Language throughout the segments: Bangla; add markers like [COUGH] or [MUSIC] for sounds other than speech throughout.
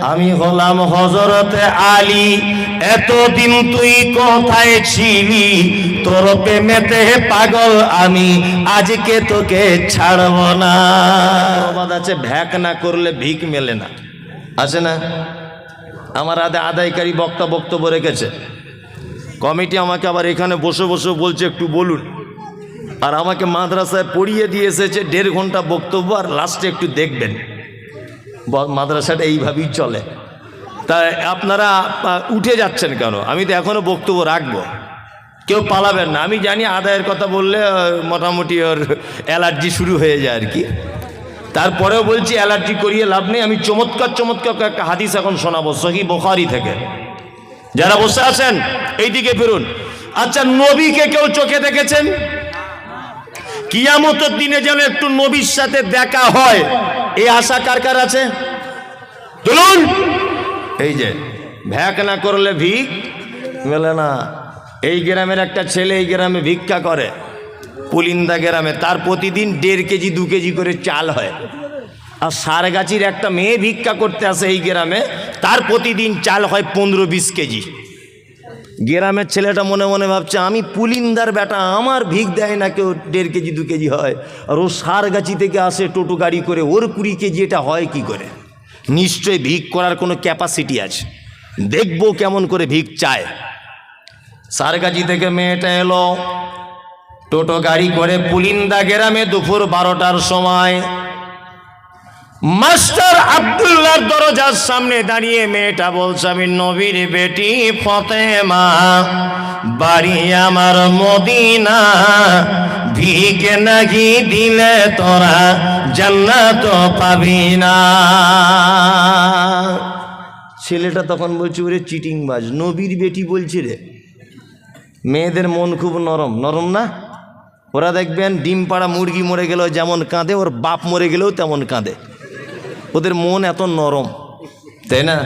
আমি হলাম হজরতে আলী, এতদিন তুই কোথায় ছিলি? তোর প্রেমেতে পাগল আমি, আজকে তোকে ছাড়ব না। প্রবাদ আছে, ভ্যাক না করলে ভিক মেলে না। আছে না? আমার আদে আদায়কারী বক্তা বক্তব্য রেখেছে। কমিটি আমাকে আবার এখানে বসে বসে বলছে, একটু বলুন। আর আমাকে মাদ্রাসায় পড়িয়ে দিয়ে এসেছে, দেড় ঘণ্টা বক্তব্য, আর লাস্টে একটু দেখবেন। মাদ্রাসাটা এইভাবেই চলে। তাই আপনারা উঠে যাচ্ছেন কেন? আমি তো এখনও বক্তব্য রাখব। কেউ পালাবেন না। আমি জানি আদায়ের কথা বললে মোটামুটি ওর অ্যালার্জি শুরু হয়ে যায় আর কি। তারপরেও বলছি, অ্যালার্জি করিয়ে লাভ নেই। আমি চমৎকার চমৎকার একটা হাদিস এখন শোনাবো, সহি বোখারি থেকে। যারা বসে আছেন, এইদিকে ফিরুন। আচ্ছা নবীকে কেউ চোখে দেখেছেন? কিয়ামতের দিনে যেন একটু নবীর সাথে দেখা হয়। এই আশা কার কার আছে? তুলুন এই যে ভ্যাক না করলে ভিক? মেলে না এই গ্রামের একটা ছেলে এই গ্রামে ভিক্ষা করে। পুলিন্দা গ্রামে তার প্রতিদিন দেড় কেজি দু কেজি করে চাল হয়। আর সারগাছির একটা মেয়ে ভিক্ষা করতে আসে এই গ্রামে তার প্রতিদিন চাল হয় পনেরো বিশ কেজি। গ্রামের ছেলেটা মনে মনে ভাবছে, আমি পুলিন্দার বেটা, আমার ভিক দেয় না কেউ, দেড় কেজি, দু কেজি হয়। আর ও সারগাছি থেকে আসে টোটো গাড়ি করে, ওর কুড়ি কেজি এটা হয় কি করে? নিশ্চয়ই ভিক করার কোনো ক্যাপাসিটি আছে। দেখব কেমন করে ভিক চায়। সারগাছি থেকে মেয়েটা এলো, টোটো গাড়ি করে পুলিন্দা গ্রামে দুপুর বারোটার সময়। মাস্টার আব্দুল্লাহর দরজার সামনে দাঁড়িয়ে মেয়েটা বলছে, আমি নবীর বেটি ফতেমা। বাড়ি আমার মদিনা। ভিকে নাকি দিলে তোরা জান্নাত পাবি না। ছেলেটা তখন বলছে, ওরে চিটিং বাজ নবীর বেটি বলছে রে। মেয়েদের মন খুব নরম। নরম না? ওরা দেখবেন ডিম পাড়া মুরগি মরে গেলেও যেমন কাঁদে, ওর বাপ মরে গেলেও তেমন কাঁদে। ওদের মন এত নরম, তাই না?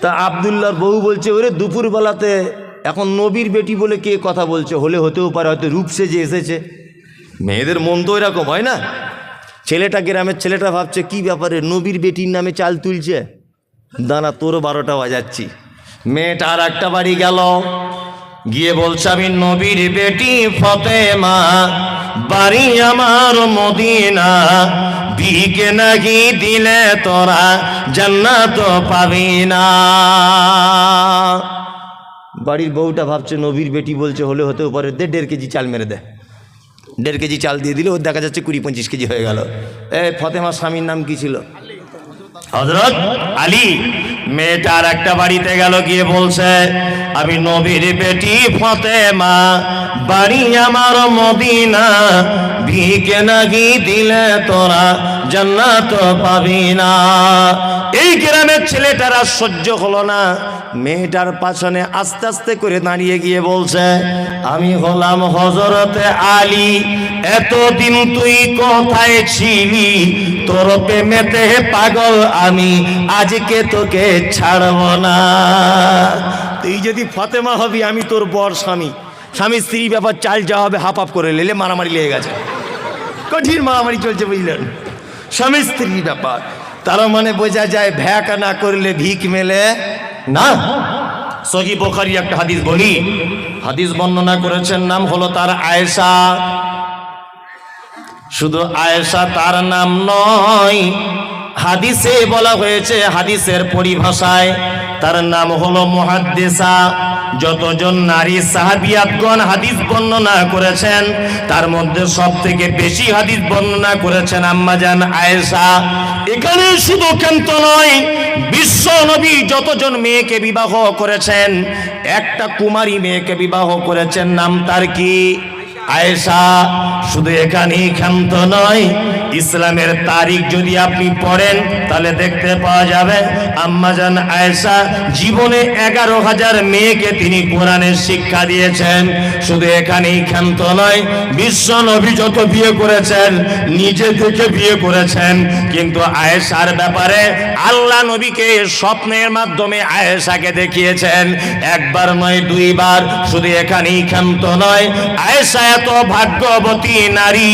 তা আবদুল্লাহর বউ বলছে, ওরে, দুপুরবেলাতে এখন নবীর বেটি বলে কে কথা বলছে? হলে হতেও পারে, হয়তো রূপ যে এসেছে। মেয়েদের মন তো এরকম, হয় না? ছেলেটা গ্রামের ছেলেটা ভাবছে, কি ব্যাপারে নবীর বেটির নামে চাল তুলছে? দানা তোরও বারোটা বাজাচ্ছি। মেয়েটা আর একটা বাড়ি গেল, গিয়ে বলছে, আমি নবীর বেটি ফতেমা, বাড়ি আমার মদিনা। ভিকে নাকি দিলে তোরা জান্নাত পাবি না। বাড়ির বউটা ভাবছে, নবীর বেটি বলছে, হলে হতেও পারে দে দেড় কেজি চাল মেরে দে। দেড় কেজি চাল দিয়ে দিলে ওর দেখা যাচ্ছে কুড়ি পঁচিশ কেজি হয়ে গেল। এ, ফতেমা স্বামীর নাম কি ছিল? হজরত আলী, মেয়েটার একটা বাড়িতে গেল, গিয়ে বলছে, আমি নবীর বেটি ফতেমা, বাড়ি আমার মদিনা ভিকে নাকি দিলে তোরা জান্নাত পাবি না। এই গ্রামের ছেলেটারা সহ্য হলো না। মেয়েটার পাছনে আস্তে আস্তে করে দাঁড়িয়ে গিয়ে বলছে, আমি হলাম হজরতে আলী, এতদিন তুই কোথায় ছিলি? তোর প্রেমেতে পাগল আমি আজকে তোকে ছাড়ব না। তুই যদি ফতেমা হবি, আমি তোর বর স্বামী। স্বামী স্ত্রী ব্যাপার চাল যাওয়া হবে, হাফ হাফ করে লেলে মারামারি লেগে গেছে। কঠিন মারামারি চলছে, বুঝলেন? স্বামী স্ত্রী ব্যাপার। তার মানে বোঝা যায়, ভ্যাক না করলে ভিক মেলে? না। সহি বোখারি একটা হাদিস বলি। হাদিস বর্ণনা করেছেন, নাম হলো তার আয়েশা। শুধু আয়েশা তার নাম নয় হাদিসে বলা হয়েছে, হাদিসের পরিভাষায় তার নাম হলো মুহাদ্দিসা। যতজন নারী সাহাবিয়াতগণ হাদিস বর্ণনা করেছেন, তার মধ্যে সব থেকে বেশি হাদিস বর্ণনা করেছেন আম্মাজান আয়েশা। এখানে শুধু কেন্ত নয়, বিশ্ব নবী যতজন মেয়েকে বিবাহ করেছেন, একটা কুমারী মেয়েকে বিবাহ করেছেন, নাম তার কি? আয়েশা, শুধু এখানেই ক্ষান্ত নয়, ইসলামের তারিখ যদি আপনি পড়েন, তাহলে দেখতে পাওয়া যাবে আম্মাজান আয়েশা জীবনে এগারো হাজার মেয়েকে তিনি কোরআনের শিক্ষা দিয়েছেন। শুধু এখানেই ক্ষান্ত নয়, বিশ্ব নবী যত বিয়ে করেছেন, নিজে থেকে বিয়ে করেছেন, কিন্তু আয়েশার ব্যাপারে আল্লাহ নবীকে স্বপ্নের মাধ্যমে আয়েশাকে দেখিয়েছেন, একবার নয়, দুইবার, শুধু এখানেই ক্ষান্ত নয়, আয়েশা এত ভাগ্যবতী নারী,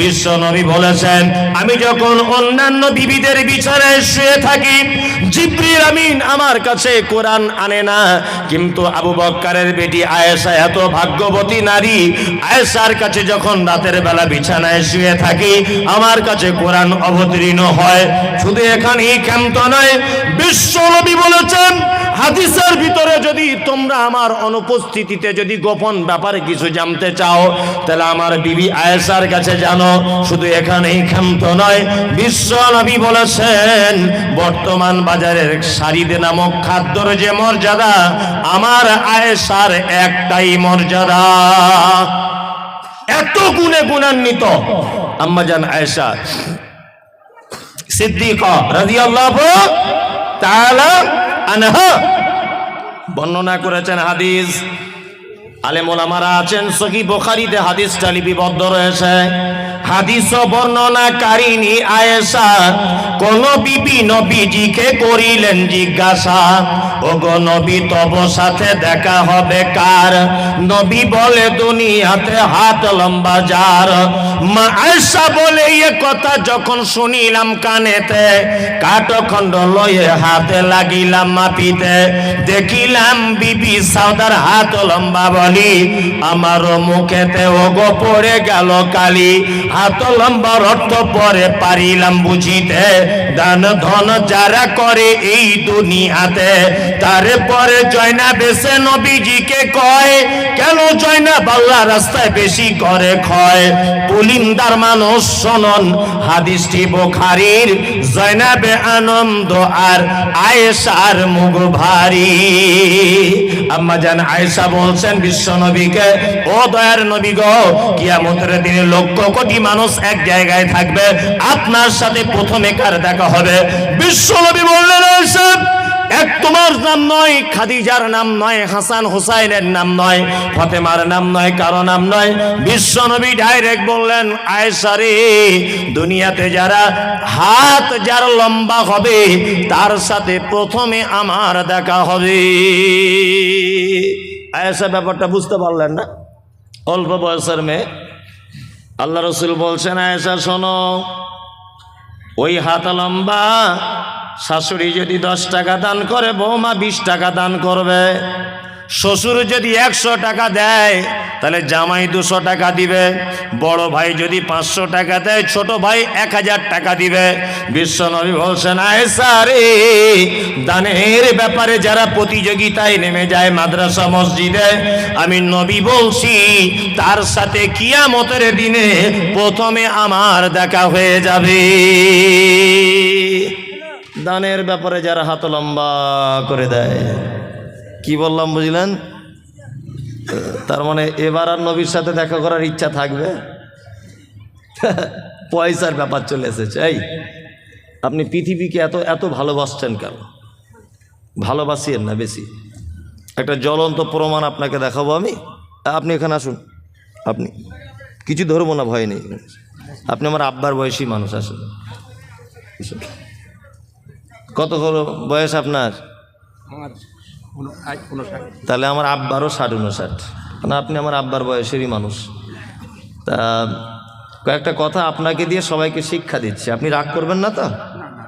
বিশ্ব নবী বলেছেন, আমি যখন অন্যান্য বিবিদের বিছানায় শুয়ে থাকি, জিব্রিল আমিন আমার কাছে কোরআন আনে না, কিন্তু আবু বক্কারের বেটি আয়েশা এত ভাগ্যবতী নারী, আয়েশার কাছে যখন রাতের বেলা বিছানায় শুয়ে থাকি, আমার কাছে কোরআন অবতীর্ণ হয়। শুধু এখানেই ক্ষান্ত নয়, বিশ্ব নবী বলেছেন হাদিসের ভিতরে যদি তোমরা আমার অনুপস্থিতিতে যদি গোপন ব্যাপারে কিছু জানতে চাও, তাহলে আমার বিবি আয়েশার কাছে জানো, শুধু এখানেই ক্ষান্ত নয়, বিশ্ব নবী বলেছেন, বর্তমান বাজারের শাড়িদে নামক খাদ্যর যে মর্যাদা, আমার আয়েশার একটাই মর্যাদা। এত গুণে গুণান্বিত। আম্মাজান আয়েশা সিদ্দিকা রাদিয়াল্লাহু তাআলা আনহা। বর্ণনা করেছেন হাদিস। আলেম ওলামারা আছেন, সহি বুখারীতে হাদিসটা লিপিবদ্ধ রয়েছে। হাদিস ও বর্ণনাকারিনী আয়েশা, কোন নবীজিকে করিলেন জিজ্ঞাসা নবী তব সাথে দেখা হবে কার? নবী বলে, দুনিয়াতে হাত লম্বা যার। মা আয়েশা বলে, এ কথা যখন শুনিলাম কানেতে, কাঠখণ্ড লয়ে হাতে লাগিলাম মাপিতে। দেখিলাম বিবি সাউদার হাত লম্বা বলি আমার মুখেতে ওগো পড়ে গেল কালি। হাত লম্বার অর্থ পরে পারিলাম বুঝিতে। দান ধন যারা করে এই দুনিয়াতে তারপরে জয়না বেসে নবীজিকে কয়, কেন জয়না বাল্লা রাস্তায় বেশি করে ক্ষয়? পুলিন্দার মানুষ শোনন, হাদিসটি বোখারির জয়নাবে আনন্দ আর আয়েশার মুখ ভারী। আম্মা জান আয়েশা বলছেন বিশ্ব নবীকে, ও দয়ার নবী গো, কিয়ামতের দিনে লক্ষ কোটি মানুষ এক জায়গায় থাকবে, আপনার সাথে প্রথমে কার দেখা হবে? বিশ্ব নবী বললেন এক তোমার নাম নয়, খাদিজার নাম নয়, হাসান হুসাইনের নাম নয়, ফতেমার নাম নয়, কারও নাম নয়। বিশ্ব নবী ডাইরেক্ট বললেন আয়েশারে দুনিয়াতে যারা হাত যার লম্বা হবে, তার সাথে প্রথমে আমার দেখা হবে। আয়েশা ব্যাপারটা বুঝতে পারলেন না। অল্প বয়সের মেয়ে। আল্লাহ রসুল বলছেন, আয়েশা, শোনো, ওই হাত লম্বা, শাশুড়ি যদি দশ টাকা দান করে, বৌমা বিশ টাকা দান করবে। শ্বশুর যদি একশো টাকা দেয়, তাহলে জামাই দুশো টাকা দিবে, বড় ভাই যদি পাঁচশো টাকা দেয়, ছোট ভাই এক হাজার টাকা দিবে। বিশ্ব নবী বলছেন দানের ব্যাপারে যারা প্রতিযোগিতায় নেমে যায় মাদ্রাসা মসজিদে, আমি নবী বলছি, তার সাথে কিয়ামতের দিনে প্রথমে আমার দেখা হয়ে যাবে। দানের ব্যাপারে যারা হাত লম্বা করে দেয় কি বললাম বুঝলেন? তার মানে এবার আর নবীর সাথে দেখা করার ইচ্ছা থাকবে? [LAUGHS] পয়সার ব্যাপার চলে এসেছে, এই। আপনি পৃথিবীকে এত এত ভালোবাসছেন কেন? ভালোবাসিয়েন না বেশি। একটা জ্বলন্ত প্রমাণ আপনাকে দেখাবো আমি। আপনি এখানে আসুন। আপনি। কিছু ধরবো না, ভয় নেই। আপনি আমার আব্বার বয়সী মানুষ, আসুন। কত বয়স আপনার? তাহলে আমার আব্বারও ষাট উনষাট মানে আপনি আমার আব্বার বয়সেরই মানুষ। তা কয়েকটা কথা আপনাকে দিয়ে সবাইকে শিক্ষা দিচ্ছি। আপনি রাগ করবেন না তো?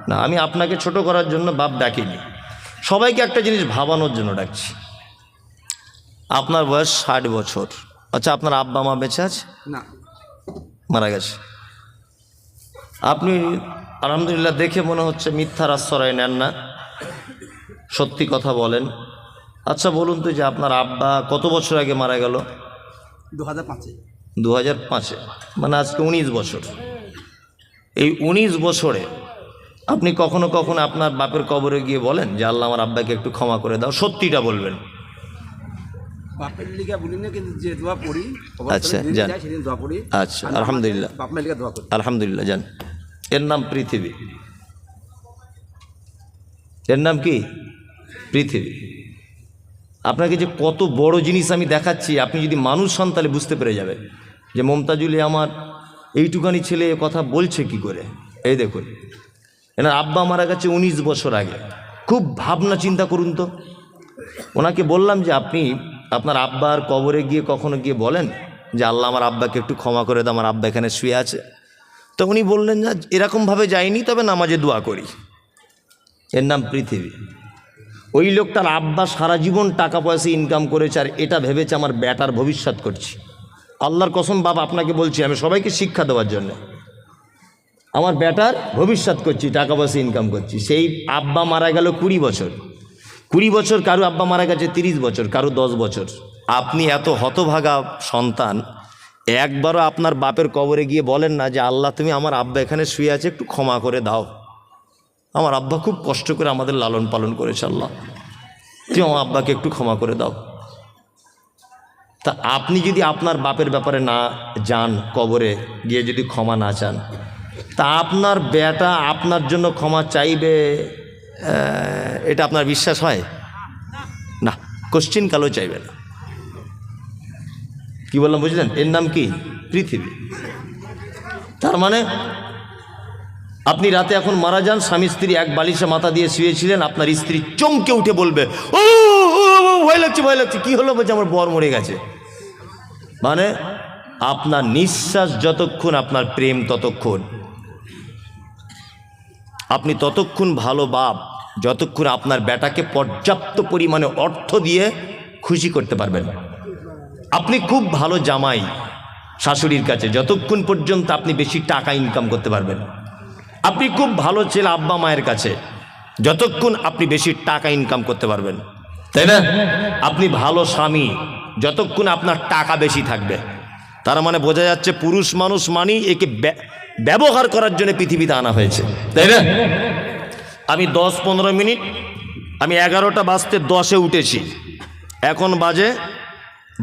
না আমি আপনাকে ছোট করার জন্য বাপ ডাকিনি। সবাইকে একটা জিনিস ভাবানোর জন্য ডাকছি। আপনার বয়স ষাট বছর। আচ্ছা আপনার আব্বা মা বেঁচে আছে? না। মারা গেছে। আপনি আলহামদুলিল্লাহ দেখে মনে হচ্ছে মিথ্যার আশ্রয় নেন না। সত্যি কথা বলেন। আচ্ছা বলুন তো যে আপনার আব্বা কত বছর আগে মারা গেল? দু হাজার পাঁচে। দু হাজার পাঁচে। মানে আজকে উনিশ বছর। এই উনিশ বছরে আপনি কখনো কখনো আপনার বাপের কবরে গিয়ে বলেন যে আল্লাহ আমার আব্বাকে একটু ক্ষমা করে দাও। সত্যিটা বলবেন। বাপের লিগা বলি না কিন্তু যে দোয়া পড়ি আচ্ছা, যান। দোয়া পড়ি আচ্ছা, আলহামদুলিল্লাহ। বাপের লিগা দোয়া করি। আলহামদুলিল্লাহ জান এর নাম পৃথিবী। এর নাম কি? পৃথিবী। আপনাকে যে কত বড় জিনিস আমি দেখাচ্ছি, আপনি যদি মানুষ হন তাহলে বুঝতে পেরে যাবে। যে মমতাজুলি আমার এইটুকানি ছেলে কথা বলছে কি করে? এই দেখুন, এনার আব্বা মারা গেছে উনিশ বছর আগে। খুব ভাবনা চিন্তা করুন তো। ওনাকে বললাম যে, আপনি আপনার আব্বার কবরে গিয়ে কখনো গিয়ে বলেন যে, আল্লাহ আমার আব্বাকে একটু ক্ষমা করে দাও, আমার আব্বা এখানে শুয়ে আছে? তো উনি বললেন যে এরকমভাবে যাইনি, তবে নামাজে দোয়া করি। এর নাম পৃথিবী। ওই লোকটার আব্বা সারা জীবন টাকা পয়সা ইনকাম করেছে আর এটা ভেবেছে আমার ব্যাটার ভবিষ্যৎ করছি। আল্লাহর কসম বাবা আপনাকে বলছি, আমি সবাইকে শিক্ষা দেওয়ার জন্য। আমার ব্যাটার ভবিষ্যৎ করছি, টাকা পয়সা ইনকাম করছি। সেই আব্বা মারা গেল কুড়ি বছর। কুড়ি বছর কারও আব্বা মারা গেছে তিরিশ বছর, কারও দশ বছর। আপনি এত হতভাগা সন্তান, একবারও আপনার বাপের কবরে গিয়ে বলেন না যে, আল্লাহ, তুমি আমার আব্বা এখানে শুয়ে আছে, একটু ক্ষমা করে দাও। আমার আব্বা খুব কষ্ট করে আমাদের লালন পালন করেছে আল্লাহ তুমি আমার আব্বাকে একটু ক্ষমা করে দাও। তা আপনি যদি আপনার বাপের ব্যাপারে না যান কবরে, গিয়ে যদি ক্ষমা না চান, তা আপনার বেটা আপনার জন্য ক্ষমা চাইবে এটা আপনার বিশ্বাস হয়? না, কোশ্চিন কালো চাইবে না। কি বললাম, বুঝলেন? এর নাম কি? পৃথিবী। তার মানে আপনি রাতে এখন মারা যান, স্বামী স্ত্রী এক বালিশে মাথা দিয়ে শুয়েছিলেন, আপনার স্ত্রী চমকে উঠে বলবে, ও ভয় লাগছে ভয় লাগছে, কি হলো বলছে, আমার বর মরে গেছে। মানে আপনার নিঃশ্বাস যতক্ষণ, আপনার প্রেম ততক্ষণ। আপনি ততক্ষণ ভালো বাপ, যতক্ষণ আপনার বেটাকে পর্যাপ্ত পরিমাণে অর্থ দিয়ে খুশি করতে পারবেন আপনি খুব ভালো জামাই, শাশুড়ির কাছে, যতক্ষণ পর্যন্ত আপনি বেশি টাকা ইনকাম করতে পারবেন আপনি খুব ভালো ছেলে আব্বা মায়ের কাছে। যতক্ষণ আপনি বেশি টাকা ইনকাম করতে পারবেন। তাই না? আপনি ভালো স্বামী, যতক্ষণ আপনার টাকা বেশি থাকবে। তার মানে বোঝা যাচ্ছে পুরুষ মানুষ মানেই একে ব্য- ব্যবহার করার জন্য পৃথিবীতে আনা হয়েছে। তাই না? আমি দশ পনেরো মিনিট, আমি এগারোটা বাজতে দশে উঠেছি। এখন বাজে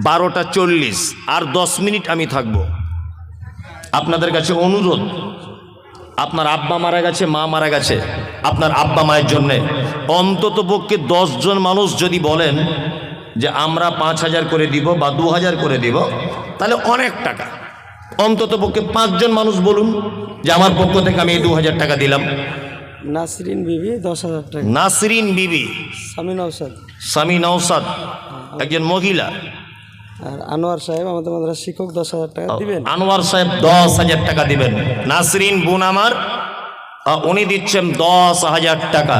বারোটা চল্লিশ, আর দশ মিনিট আমি থাকব। আপনাদের কাছে অনুরোধ আপনার আব্বা মারা গেছে মা মারা গেছে আপনার আব্বা মায়ের জন্যে। অন্তত পক্ষে জন মানুষ যদি বলেন যে আমরা পাঁচ হাজার করে দিব বা দু হাজার করে দিব তাহলে অনেক টাকা। অন্তত পক্ষে পাঁচজন মানুষ বলুন যে আমার পক্ষ থেকে আমি এই দু হাজার টাকা দিলাম। নাসরিন বিবি দশ হাজার টাকা। নাসরিন বিবি। সামিন ঔষধ স্বামী নৌসাদ একজন মহিলা। আর আনোয়ার সাহেব আমাদের মাদ্রাসা শিক্ষক দশ হাজার টাকা দিবেন। আনোয়ার সাহেব দশ হাজার টাকা দিবেন। নাসরিন বোন আমার উনি দিচ্ছেন দশ হাজার টাকা।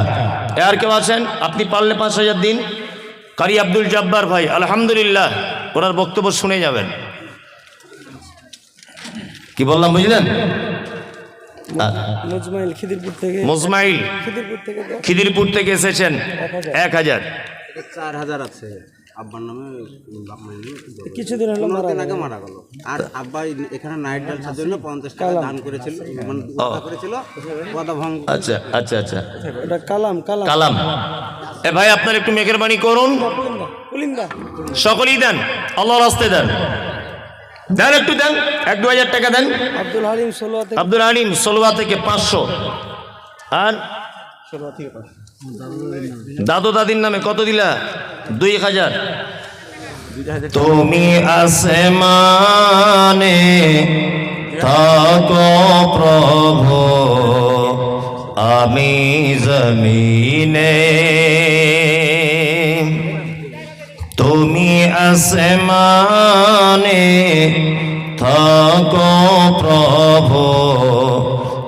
আর কেউ আছেন? আপনি পারলে পাঁচ হাজার দিন। কারি আব্দুল জব্বার ভাই আলহামদুলিল্লাহ ওনার বক্তব্য শুনে যাবেন। কি বললাম বুঝলেন? মুজমাইল খিদিরপুর থেকে মোজমাইল খিদিরপুর থেকে খিদিরপুর থেকে এসেছেন এক হাজার। চার হাজার আছে। আব্বার নামে বাপ মায়ের নামে কিছুদিন হলো মারা আগে মারা গেল। আর আব্বা এখানে নাইট ডালসার জন্য পঞ্চাশ টাকা দান করেছিল মানে ওয়াদা করেছিল ওয়াদা ভঙ্গ আচ্ছা আচ্ছা আচ্ছা। ওটা কালাম কালাম। কালাম। এ ভাই আপনার একটু মেঘেরবাণী করুন। পুলিন্দা পুলিন্দা সকলেই দেন আল্লাহর রাস্তে দেন। দেন একটু দেন। এক দু হাজার টাকা দেন। আব্দুল হালিম ষোলো আব্দুল আলিম ষোলোয়া থেকে পাঁচশো। আর দাদু দাদির নামে কত দিলা? দুই হাজার। তুমি আসমানে থাকো প্রভু, আমি জমিনে। তুমি আসমানে থাকো প্রভু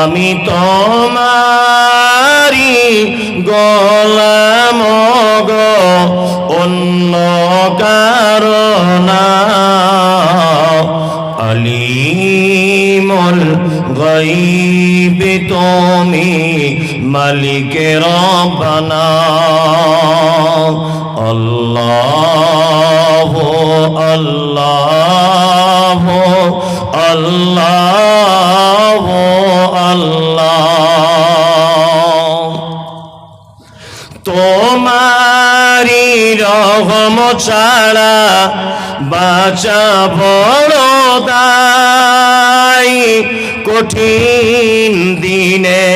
আমি তোমারি গোলাম গো অন্য কারণা। আলিমুল গাইব তুমি মালিক রব্বানা। আল্লাহ আল্লাহ আল্লাহ। ছাড়া বাঁচা বড় দায়। কঠিন দিনে,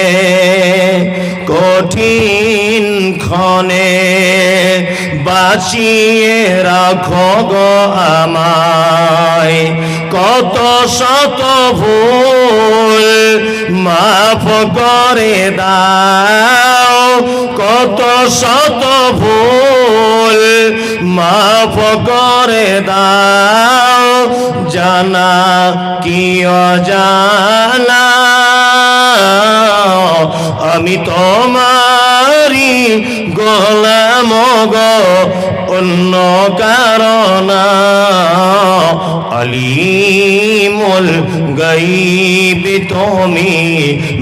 কঠিন ক্ষণে বাঁচিয়ে রাখো গো আমায়। কত শত ভুল মাফ করে দাও। কত শত ভুল মাফ করে দাও জানা কি অজানা? আমি তোমারি গোলাম গো অন্য কারণ। আলিমুল গাইবি তুমি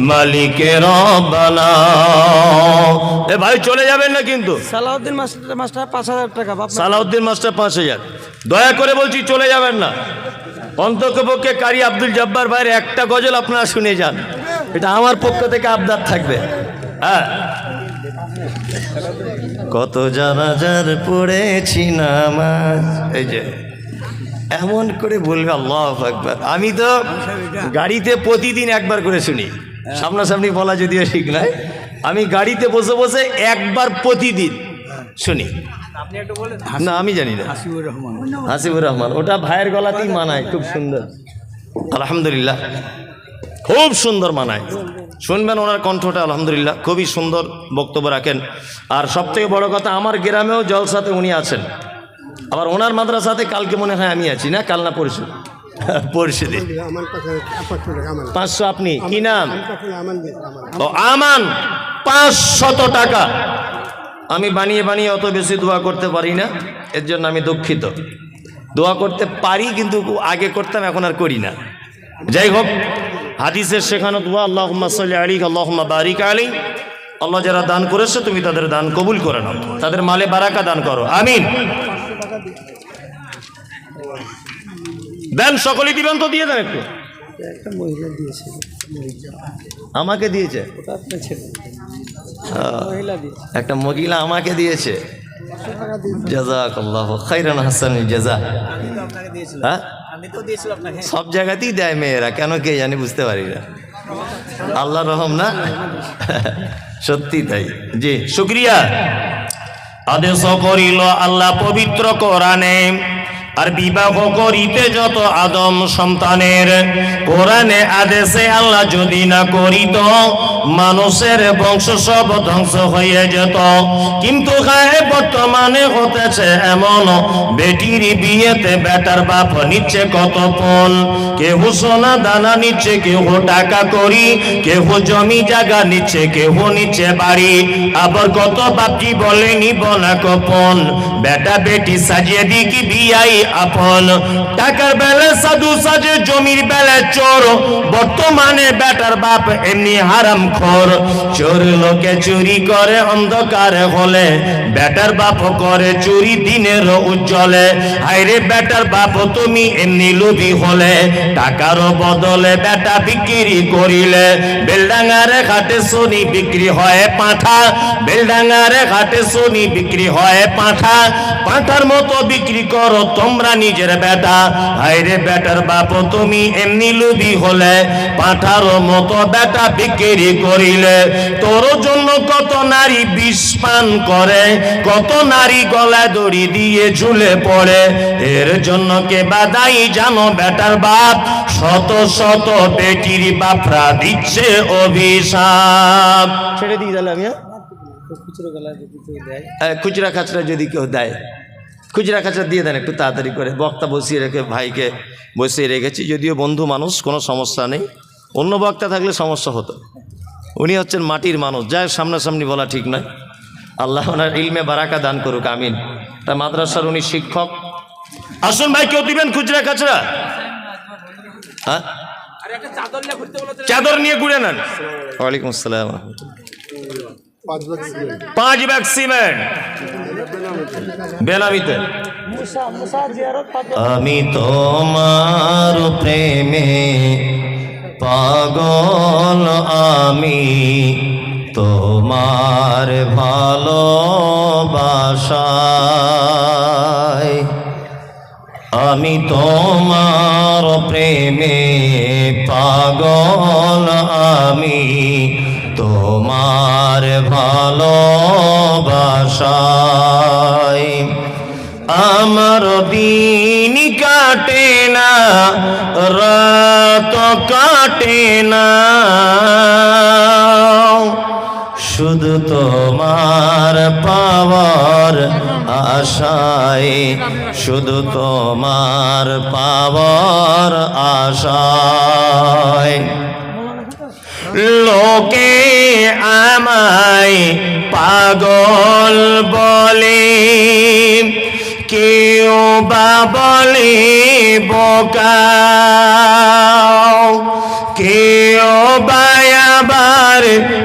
মালিকের রব্বানা এ ভাই চলে যাবেন না কিন্তু? সালাউদ্দিন মাস্টার মাস্টার পাঁচ হাজার টাকা বাপ সালাউদ্দিন মাস্টার পাঁচ হাজার। দয়া করে বলছি চলে যাবেন না। অন্তকপক্ষে কারি আব্দুল জব্বার ভাইয়ের একটা গজল আপনারা শুনে যান। এটা আমার পক্ষ থেকে আবদার থাকবে। হ্যাঁ। কত জানাজার পড়েছি নামাজ। এই যে এমন করে বলবে আল্লাহ একবার আমি তো গাড়িতে প্রতিদিন একবার করে শুনি। সামনাসামনি বলা যদিও ঠিক নয় আমি গাড়িতে বসে বসে একবার প্রতিদিন শুনি। না আমি জানি না। হাসিবুর রহমান। হাসিবুর রহমান ওটা ভাইয়ের গলাতেই মানায় খুব সুন্দর। আলহামদুলিল্লাহ। খুব সুন্দর মানায়। শুনবেন ওনার কণ্ঠটা, আলহামদুলিল্লাহ, খুবই সুন্দর বক্তব্য রাখেন। আর সবথেকে বড় কথা, আমার গ্রামেও জলসাতে উনি আছেন। আবার ওনার মাদ্রাসাতে কালকে মনে হয় আমি আছি, না? কাল না পরশু? দিন পাঁচশো আপনি? কি নাম? আমান, পাঁচশত টাকা। আমি বানিয়ে বানিয়ে অত বেশি দোয়া করতে পারি না, এর জন্য আমি দুঃখিত। দোয়া করতে পারি, কিন্তু আগে করতাম, এখন আর করি না। যাই হোক হাদিসের শেখানো দোয়া আল্লাহ সাল্লি আলী আল্লাহ বারিক আলী আল্লাহ যারা দান করেছে, তুমি তাদের দান কবুল করে নাও। তাদের মালে বারাকা দান করো। আমিন। দেন, সকলেই দিবেন তো দিয়ে দেন একটু। আমাকে দিয়েছে? একটা মহিলা আমাকে দিয়েছে। জাজাক আল্লাহ খাইরান হাসান জাজা হ্যাঁ? সব জায়গাতেই দেয় মেয়েরা, কেন কে জানি বুঝতে পারি না। আল্লাহ রহম না? সত্যি তাই। জি, শুক্রিয়া। আদেশ করিল আল্লাহ পবিত্র কোরআনে আর বিবাহ করিতে যত আদম সন্তানের, কোরআনে আদেশে আল্লাহ যদি না করিত, মানুষের বংশ সব ধ্বংস হয়ে যেত। কিন্তু বর্তমানে হতেছে এমন, বেটির বিয়েতে বেটার বাপ নিচ্ছে কত পণ কেউ সোনা দানা নিচ্ছে কেউ টাকা করি কেউ জমি জায়গা নিচ্ছে কেউ নিচ্ছে বাড়ি। আবার কত বাপজি বলে নিব না কপন। বেটা বেটি সাজিয়ে দি কি বিয়াই আপন। টাকার বেলা সাধু সাজে, জমির বেলা চোর। বর্তমানে বেটার বাপ এমনি হারাম খোর। চোর লোকে চুরি করে, অন্ধকার হলে বেটার বাপ করে, চুরি দিনের উজ্জ্বলে। হাইরে বেটার বাপ, তুমি এমনি লোভী হলে। টাকার বদলে বেটা বিক্রি করিলে। বেলডাঙ্গারে ঘাটে সোনি বিক্রি হয় পাঁঠা। বেলডাঙ্গারে ঘাটে সোনি বিক্রি হয় পাঁঠা। পাঁঠার মতো বিক্রি করো তোমরা। নিজের বেটা। হাইরে বেটার বাপ তুমি এমনি লোভী হলে পাঁঠার মতো বেটা বিক্রি করিলে। তোর জন্য কত নারী বিষ পান করে কত নারী গলায় দড়ি দিয়ে ঝুলে পড়ে। এর জন্য কে বাদাই জানো বেটার বাপ? শত শত বেটির বাপরা দিচ্ছে অভিশাপ। ছেড়ে দিই তাহলে আমি? খুচরো গলা যদি দেয়। হ্যাঁ, খুচরা খাচরা যদি কেউ দেয়। খুচরা খাচরা দিয়ে দেন একটু তাড়াতাড়ি করে। বক্তা বসিয়ে রেখে ভাইকে বসিয়ে রেখেছি। যদিও বন্ধু মানুষ কোনো সমস্যা নেই। অন্য বক্তা থাকলে সমস্যা হতো। উনি হচ্ছেন মাটির মানুষ। যাই সামনাসামনি বলা ঠিক নয়। আল্লাহ ওনার ইলমে বারাকা দান করুক আমিন। তা মাদ্রাসার উনি শিক্ষক। আসুন ভাই কেউ দিবেন খুচরা খাচরা? হ্যাঁ? চাদর নিয়ে ঘুরে নেন। ওয়ালাইকুম আসসালাম। পাঁচ ব্যাগ সিমেন্ট। বেনামিতে। আমি তোমার প্রেমে পাগল আমি তোমার ভালোবাসায়। আমি তোমার প্রেমে পাগল আমি তোমার ভালোবাসায় আমার দিন কাটে না, রাত কাটে না। শুধু তোমার পাওয়ার আশায়, শুধু তোমার পাওয়ার আশায়। লোকে আমায় পাগল বলে, কেউ বা বলে বোকা। কেউ বা আবার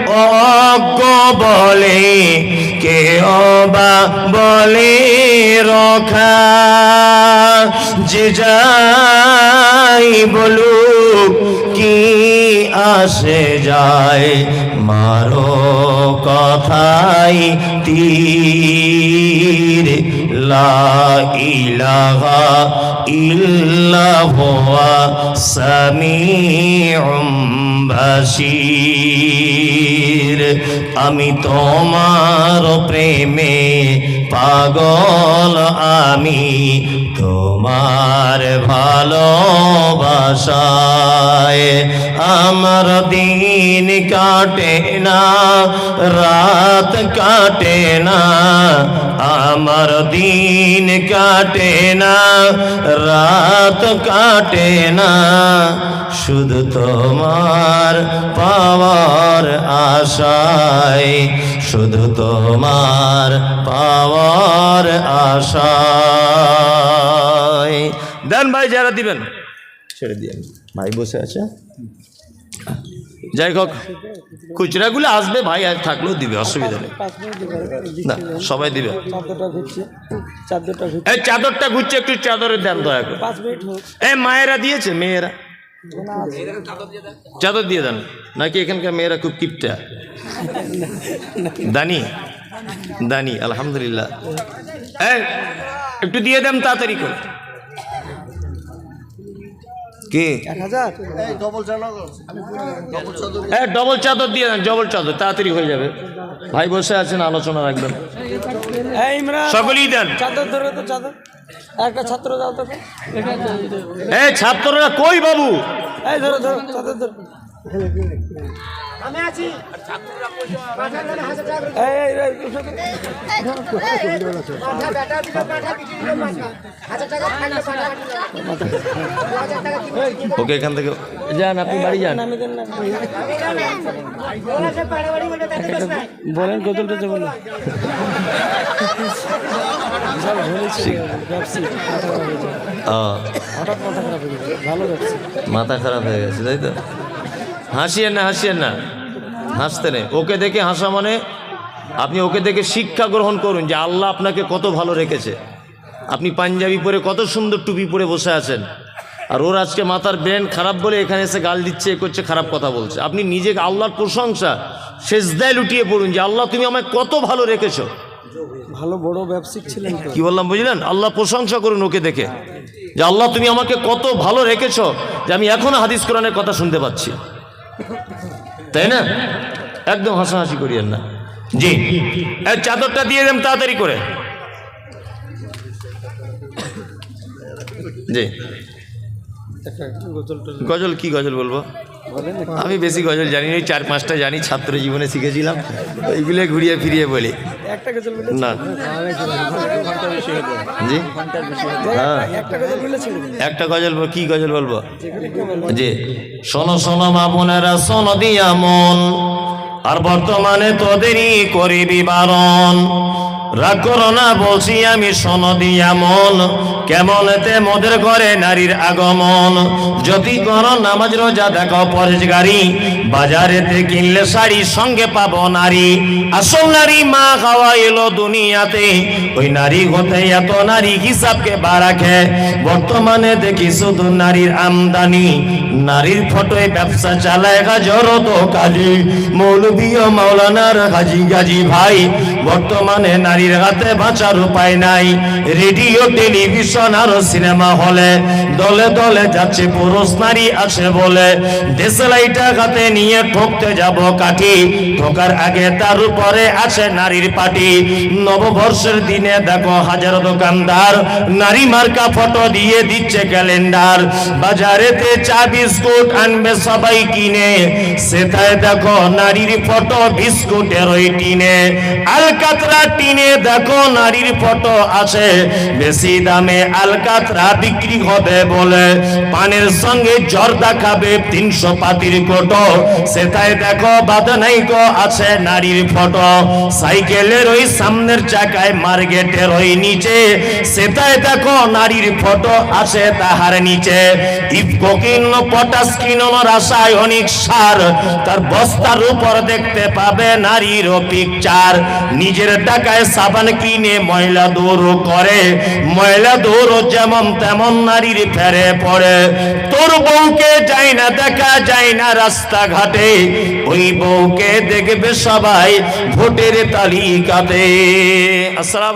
অজ্ঞ বলে, কেউ বা বলে রখা যে যাই বলুক, কি আসে যায়, মারো কথাই তীর। লা ইলাহা ইল্লাহু সামিউম বাসির আমি তোমার প্রেমে পাগল, আমি তোমার ভালোবাসায় আমার দিন কাটে না রাত কাটে না। আমার দিন কাটে না রাত কাটে না। শুধু তোমার পাওয়ার আশায় শুধু তোমার পাওয়ার আশায়। দেন ভাই যারা দিবেন। ছেড়ে দিয়ে ভাই বসে আছে? যাই হোক খুচরাগুলো আসবে ভাই আর থাকলেও দিবে অসুবিধা নেই। না সবাই দিবে। চাদরটা চাদরটা ঘুরছে। এই চাদরটা ঘুরছে একটু চাদরের দেন দয়া করে। এই মায়েরা দিয়েছে মেয়েরা। চাদর দিয়ে দেন। নাকি এখানকার মেয়েরা খুব কিপটা? দানি? দানি আলহামদুলিল্লাহ। একটু দিয়ে দেন তাড়াতাড়ি করে। কি? হ্যাঁ ডবল চাদর। দিয়ে দেন ডবল চাদর তাড়াতাড়ি হয়ে যাবে। ভাই বসে আছেন আলোচনা রাখবেন। সকলেই দেন। চাদর ধরো তো চাদর। একটা ছাত্র দাও তোকে। এই ছাত্ররা কই বাবু? এই ধরো ধরো চাদর ধরো। ওকে এখান থেকে যান আপনি বাড়ি যান। নামিয়ে দেন না। বলেন হয়ে ব্যবসি মাথা খারাপ হয়ে গেছে তাই তো? হাসিয়েন না হাসিয়েন না হাসতে নেই। ওকে দেখে হাসা মানে আপনি ওকে দেখে শিক্ষা গ্রহণ করুন যে আল্লাহ আপনাকে কত ভালো রেখেছে। আপনি পাঞ্জাবি পরে কত সুন্দর টুপি পরে বসে আছেন। আর ওর আজকে মাথার ব্রেন খারাপ বলে এখানে এসে গাল দিচ্ছে এ করছে খারাপ কথা বলছে। আপনি নিজেকে আল্লাহর প্রশংসা শেষদায় লুটিয়ে পড়ুন যে আল্লাহ তুমি আমায় কত ভালো রেখেছ। ভালো বড় ব্যবসায়িক ছিলেন কি বললাম বুঝলেন? আল্লাহ প্রশংসা করুন ওকে দেখে। যে আল্লাহ তুমি আমাকে কত ভালো রেখেছ যে আমি এখনও হাদিস কোরআনের কথা শুনতে পাচ্ছি। তাই না? একদম হাসাহাসি করিয়েন না। জি। এই চাদরটা দিয়ে দেন তাড়াতাড়ি করে। জি। গজল গজল কি গজল বলব? আমি বেশি গজল জানি না চার পাঁচটা জানি ছাত্র জীবনে শিখেছিলাম। ওইগুলো ঘুরিয়ে ফিরিয়ে বলি। একটা গজল বলে না। জি? হ্যাঁ। একটা গজল বল- কি গজল বলব? যে শোনো শোনো মা বোনেরা শোনো দিয়া মন। আর বর্তমানে তোদেরই করিবি বারণ। রাগ করো না, বলছি আমি সনদি এমন কেমন এতে মোদের ঘরে নারীর আগমন। যদি করো নামাজ, রোজা দেখো পরেশগারি বাজারেতে কিনলে শাড়ি, সঙ্গে পাবো নারী। আসল নারী মা খাওয়া এলো দুনিয়াতে। ওই নারী হতে এত নারী হিসাবকে বাড়াখে বর্তমানে দেখি শুধু নারীর আমদানি। নারীর ফটোয় ব্যবসা চালায় গাজর তো কাজী। মৌলবী ও মাওলানার হাজি গাজী ভাই, বর্তমানে নারীর হাতে বাঁচার উপায় নাই। রেডিও, টেলিভিশন আর সিনেমা হলে দলে দলে যাচ্ছে পুরুষ নারী আছে বলে। দেশলাইটা হাতে নিয়ে ঠকতে যাব কাঠি। ঠোকার আগে তার উপরে আছে নারীর পাটি। নববর্ষের দিনে দেখো হাজার দোকানদার, নারী মার্কা ফটো দিয়ে দিচ্ছে ক্যালেন্ডার। বাজারেতে চা, বিস্কুট আনবে সবাই কিনে। সেটায় দেখো নারীর ফটো বিস্কুটের ওই টিনে। আলকাতরা টিনে দেখো নারীর ফটো আছে। বেশি দামে আলকাতরা বিক্রি হবে বলে। পানের সঙ্গে জর্দা খাবে তিনশো পাতির কোটো। সেটাই দেখো বাদনাইকো আছে নারীর ফটো। সাইকেলের ওই সামনের চাকায় মার্কেটের ওই নিচে। সেটাই দেখো নারীর ফটো আছে তাহার নিচে। ইফকো কিন্ন পটাশ কিনো, রাসায়নিক সার। তার বস্তার উপর দেখতে পাবে নারীর পিকচার নিজের টাকায় সাবান কিনে ময়লা দৌড় করে। ময়লা দৌড় যেমন তেমন নারীর ফেরে পড়ে। তোর বউকে যাই না, দেখা যায় না রাস্তাঘাটে। ওই বউকে দেখবে সবাই ভোটের তালিকাতে। আসসালাম